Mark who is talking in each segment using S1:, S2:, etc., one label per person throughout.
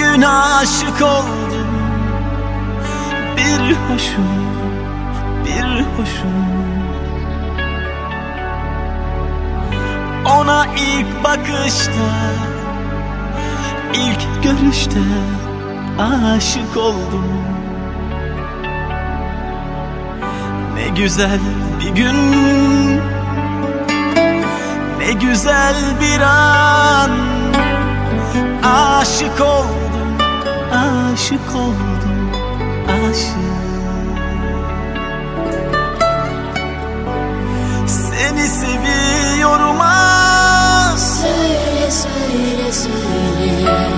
S1: Bugün aşık oldum. Bir hoşum, bir hoşum. Ona ilk bakışta ilk görüşte aşık oldum. Ne güzel bir gün Ne güzel bir an Aşık oldum, aşık oldum, aşık. Seni seviyorum ah
S2: Söyle söyle söyle.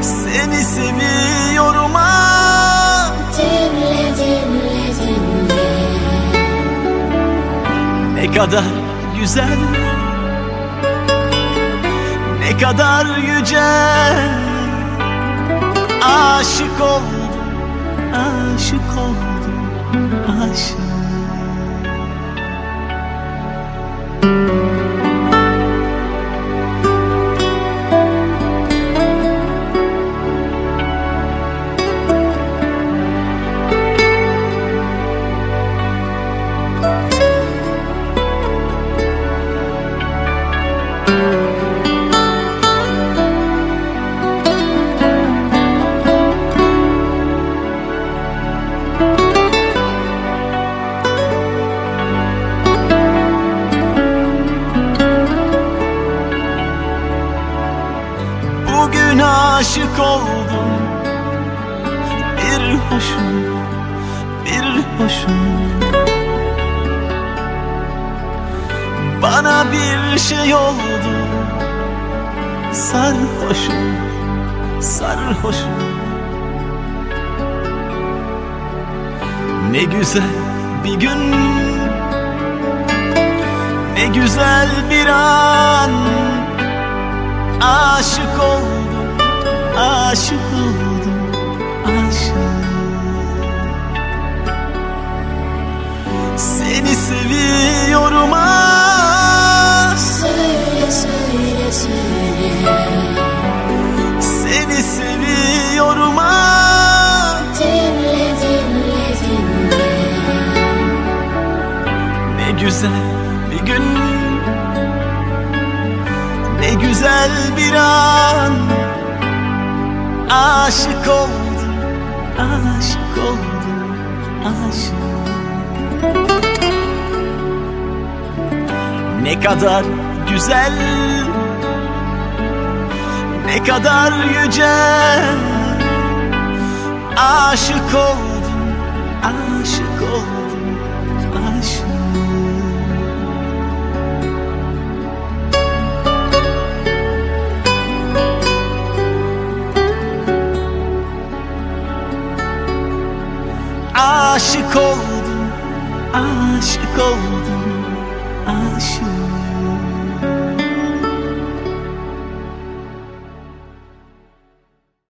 S1: Seni seviyorum ah
S2: Dinle dinle dinle.
S1: Ne kadar güzel Ne kadar yüce Aşık oldum Aşık oldum Aşık Bugün aşık oldum. Bir hoşum, bir hoşum. Bana bir şey oldu. Sarhoşum, sarhoşum. Ne güzel bir gün. Ne güzel bir an. Aşık oldum, aşık oldum, aşık Seni seviyorum ah.
S2: Söyle söyle söyle
S1: Seni seviyorum ah.
S2: Dinle dinle dinle
S1: Ne güzel bir gün. Ne güzel bir an Aşık oldum, aşık oldum, aşık Ne kadar güzel Ne kadar yüce. Aşık oldum, aşık oldum, Aşık oldum, aşık oldum,